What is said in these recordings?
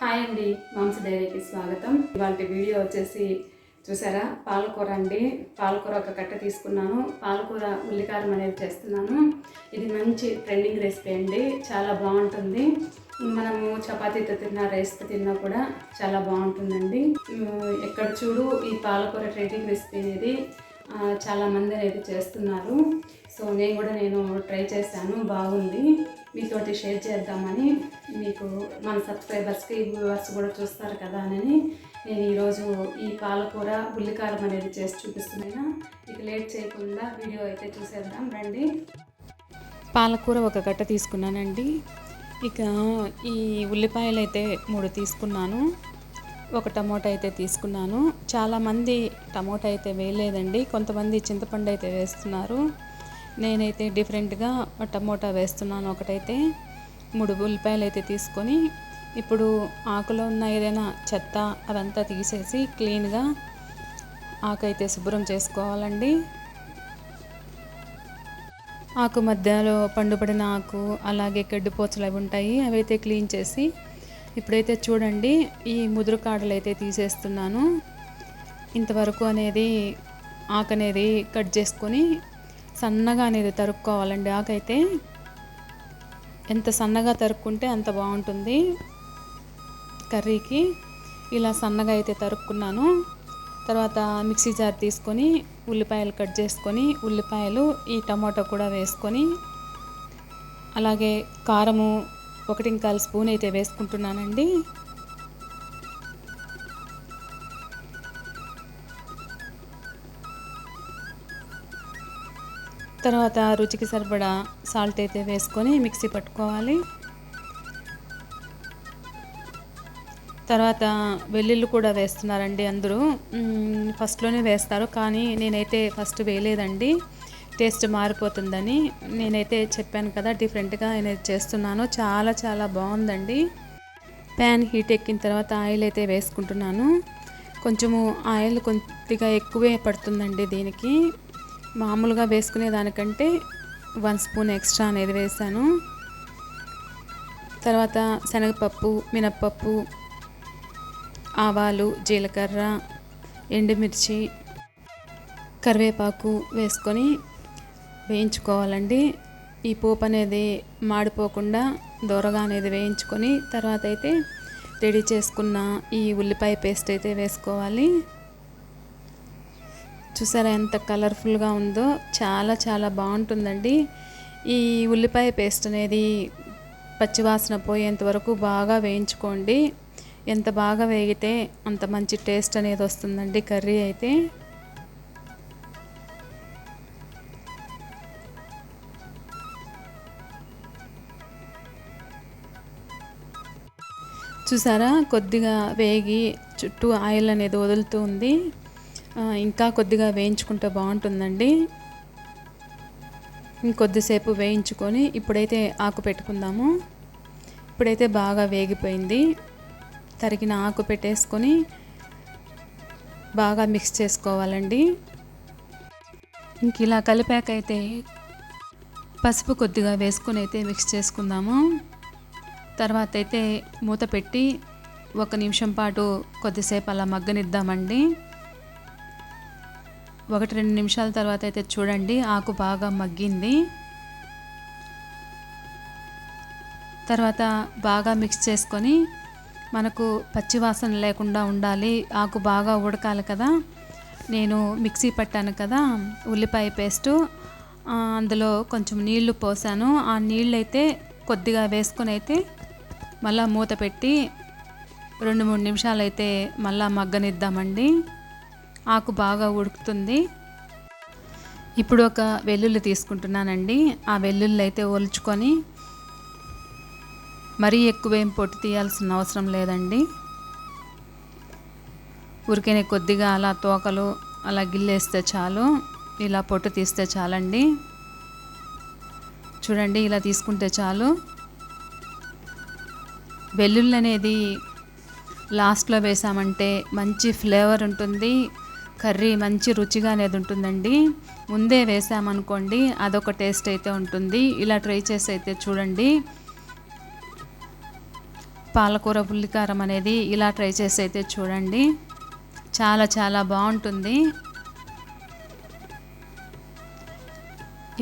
Hi అండి మాంస డైరీకి స్వాగతం. ఇవాళ వీడియో వచ్చేసి చూసారా? పాలకూర అండి. పాలకూర ఒక కట్ట తీసుకున్నాను. పాలకూర ఉల్లికారం అనేది చేస్తున్నాను. ఇది మంచి ట్రెండింగ్ రెసిపీ అండి. చాలా బాగుంటుంది. మనము చపాతీతో తిన్నా రైస్తో తిన్నా కూడా చాలా బాగుంటుందండి. ఎక్కడ చూడు ఈ పాలకూర ట్రెండింగ్ రెసిపీ అనేది. చాలామంది అయితే చేస్తున్నారు. సో నేను కూడా నేను ట్రై చేశాను. బాగుంది. మీతోటి షేర్ చేద్దామని మీకు మన సబ్స్క్రైబర్స్కి వ్యూవర్స్ కూడా చూస్తారు కదా అని నేను ఈరోజు ఈ పాలకూర ఉల్లికారం అనేది చేసి చూపిస్తున్నాను. ఇక లేట్ చేయకుండా వీడియో అయితే చూసేద్దాం. రండి. పాలకూర ఒక గట్ట తీసుకున్నానండి. ఇక ఈ ఉల్లిపాయలు అయితే మూడు తీసుకున్నాను. ఒక టమోటా అయితే తీసుకున్నాను. చాలామంది టమోటా అయితే వేయలేదండి. కొంతమంది చింతపండు అయితే వేస్తున్నారు. నేనైతే డిఫరెంట్గా టమోటా వేస్తున్నాను ఒకటైతే. మూడు ఉల్లిపాయలు అయితే తీసుకొని ఇప్పుడు ఆకులో ఉన్న ఏదైనా చెత్త అదంతా తీసేసి క్లీన్గా ఆకు అయితే శుభ్రం చేసుకోవాలండి. ఆకు మధ్యలో పండుపడిన ఆకు అలాగే గడ్డిపోచలు అవి ఉంటాయి. అవి అయితే క్లీన్ చేసి ఇప్పుడైతే చూడండి ఈ ముదురు కాడలు అయితే తీసేస్తున్నాను. ఇంతవరకు అనేది ఆకు అనేది కట్ చేసుకొని సన్నగా అనేది తరుక్కోవాలండి ఆకైతే. ఎంత సన్నగా తరుక్కుంటే అంత బాగుంటుంది కర్రీకి. ఇలా సన్నగా అయితే తరుక్కున్నాను. తర్వాత మిక్సీ జార్ తీసుకొని ఉల్లిపాయలు కట్ చేసుకొని ఉల్లిపాయలు ఈ టమాటో కూడా వేసుకొని అలాగే కారము ఒకటి ఇంకాలు స్పూన్ అయితే వేసుకుంటున్నానండి. తర్వాత రుచికి సరిపడా సాల్ట్ అయితే వేసుకొని మిక్సీ పట్టుకోవాలి. తర్వాత వెల్లుల్లి కూడా వేస్తున్నారండి అందరూ. ఫస్ట్లోనే వేస్తారు కానీ నేనైతే ఫస్ట్ వేయలేదండి. టేస్ట్ మారిపోతుందని నేనైతే చెప్పాను కదా డిఫరెంట్గా నేను చేస్తున్నాను. చాలా చాలా బాగుందండి. ప్యాన్ హీట్ ఎక్కిన తర్వాత ఆయిల్ అయితే వేసుకుంటున్నాను. కొంచెము ఆయిల్ కొద్దిగా ఎక్కువే పడుతుందండి దీనికి. మామూలుగా వేసుకునే దానికంటే వన్ స్పూన్ ఎక్స్ట్రా అనేది వేసాను తర్వాత శనగపప్పు మినప్పప్పు ఆవాలు జీలకర్ర ఎండుమిర్చి కరివేపాకు వేసుకొని వేయించుకోవాలండి. ఈ పోపు అనేది మాడిపోకుండా దూరగా అనేది వేయించుకొని తర్వాత అయితే రెడీ చేసుకున్న ఈ ఉల్లిపాయ పేస్ట్ అయితే వేసుకోవాలి. చూసారా ఎంత కలర్ఫుల్గా ఉందో? చాలా చాలా బాగుంటుందండి. ఈ ఉల్లిపాయ పేస్ట్ అనేది పచ్చివాసన పోయేంత వరకు బాగా వేయించుకోండి. ఎంత బాగా వేగితే అంత మంచి టేస్ట్ అనేది వస్తుందండి కర్రీ అయితే. చూసారా? కొద్దిగా వేగి చుట్టూ ఆయిల్ అనేది వదులుతూ ఉంది. ఇంకా కొద్దిగా వేయించుకుంటే బాగుంటుందండి. ఇంకొద్దిసేపు వేయించుకొని ఇప్పుడైతే ఆకు పెట్టుకుందాము. ఇప్పుడైతే బాగా వేగిపోయింది. తరిగిన ఆకు పెట్టేసుకొని బాగా మిక్స్ చేసుకోవాలండి. ఇంక ఇలా కలిపాకైతే పసుపు కొద్దిగా వేసుకొని అయితే మిక్స్ చేసుకుందాము. తర్వాత అయితే మూత పెట్టి ఒక నిమిషం పాటు కొద్దిసేపు అలా మగ్గనిద్దామండి. ఒకటి రెండు నిమిషాల తర్వాత అయితే చూడండి ఆకు బాగా మగ్గింది. తర్వాత బాగా మిక్స్ చేసుకొని మనకు పచ్చివాసన లేకుండా ఉండాలి ఆకు బాగా ఉడకాలి కదా. నేను మిక్సీ పట్టాను కదా ఉల్లిపాయ పేస్టు. అందులో కొంచెం నీళ్ళు పోసాను. ఆ నీళ్ళు అయితే కొద్దిగా వేసుకొని అయితే మళ్ళీ మూత పెట్టి రెండు మూడు నిమిషాలు అయితే మళ్ళీ మగ్గనిద్దామండి. ఆకు బాగా ఉడుకుతుంది. ఇప్పుడు ఒక వెల్లుల్లి తీసుకుంటున్నానండి. ఆ వెల్లుల్లి అయితే ఒలుచుకొని మరీ ఎక్కువేం పొట్టు తీయాల్సిన అవసరం లేదండి. ఉరికేనే కొద్దిగా అలా తోకలు అలా గిల్లేస్తే చాలు. ఇలా పొట్టు తీస్తే చాలండి. చూడండి ఇలా తీసుకుంటే చాలు. వెల్లుల్లి అనేది లాస్ట్లో వేసామంటే మంచి ఫ్లేవర్ ఉంటుంది కర్రీ మంచి రుచిగా అనేది ఉంటుందండి. ముందే వేసామనుకోండి అదొక టేస్ట్ అయితే ఉంటుంది. ఇలా ట్రై చేసి అయితే చూడండి. పాలకూర ఉల్లికారం అనేది ఇలా ట్రై చేసి అయితే చూడండి. చాలా చాలా బాగుంటుంది.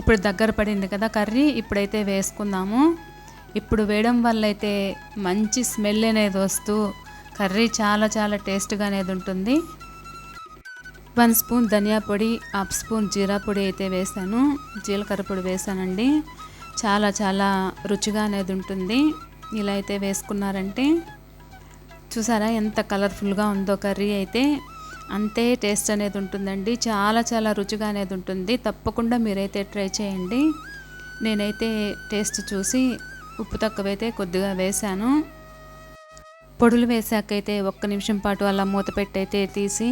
ఇప్పుడు దగ్గర పడింది కదా కర్రీ ఇప్పుడైతే వేసుకుందాము. ఇప్పుడు వేయడం వల్ల అయితే మంచి స్మెల్ అనేది వస్తూ కర్రీ చాలా చాలా టేస్ట్గా అనేది ఉంటుంది. వన్ స్పూన్ ధనియా పొడి హాఫ్ స్పూన్ జీరా పొడి అయితే వేసాను. జీలకర్ర పొడి వేసానండి. చాలా చాలా రుచిగా అనేది ఉంటుంది. ఇలా అయితే వేసుకున్నారంటే చూసారా ఎంత కలర్ఫుల్గా ఉందో కర్రీ అయితే. అంతే టేస్ట్ అనేది ఉంటుందండి. చాలా చాలా రుచిగా అనేది ఉంటుంది. తప్పకుండా మీరైతే ట్రై చేయండి. నేనైతే టేస్ట్ చూసి ఉప్పు తక్కువైతే కొద్దిగా వేశాను. పొడులు వేసాకైతే ఒక్క నిమిషం పాటు అలా మూత పెట్టయితే తీసి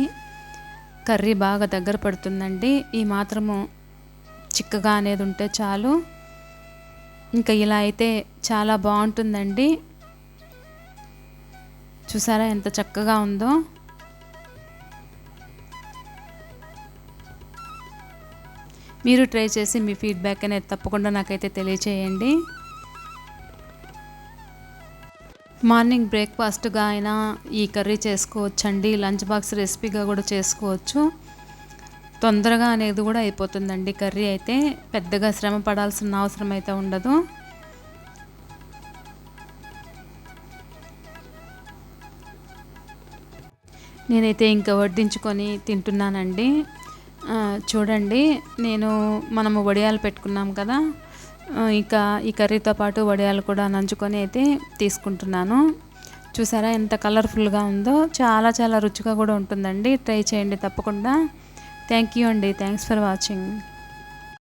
కర్రీ బాగా దగ్గర పడుతుందండి. ఈ మాత్రము చిక్కగా అనేది ఉంటే చాలు. ఇంకా ఇలా అయితే చాలా బాగుంటుందండి. చూసారా ఎంత చక్కగా ఉందో. మీరు ట్రై చేసి మీ ఫీడ్బ్యాక్ అనేది తప్పకుండా నాకైతే తెలియచేయండి. మార్నింగ్ బ్రేక్ఫాస్ట్గా అయినా ఈ కర్రీ చేసుకోవచ్చండి లంచ్ బాక్స్ రెసిపీగా కూడా చేసుకోవచ్చు. తొందరగా అనేది కూడా అయిపోతుందండి కర్రీ అయితే. పెద్దగా శ్రమ పడాల్సిన అవసరం అయితే ఉండదు. నేనైతే ఇంకా వడ్డించుకొని తింటున్నానండి. చూడండి నేను మనము వడియాలు పెట్టుకున్నాం కదా. ఇంకా ఈ కర్రీతో పాటు వడియాలు కూడా నంచుకొని అయితే తీసుకుంటున్నాను. చూసారా ఎంత కలర్ఫుల్గా ఉందో? చాలా చాలా రుచిగా కూడా ఉంటుందండి. ట్రై చేయండి తప్పకుండా. థ్యాంక్ యూ అండి. Thanks for watching.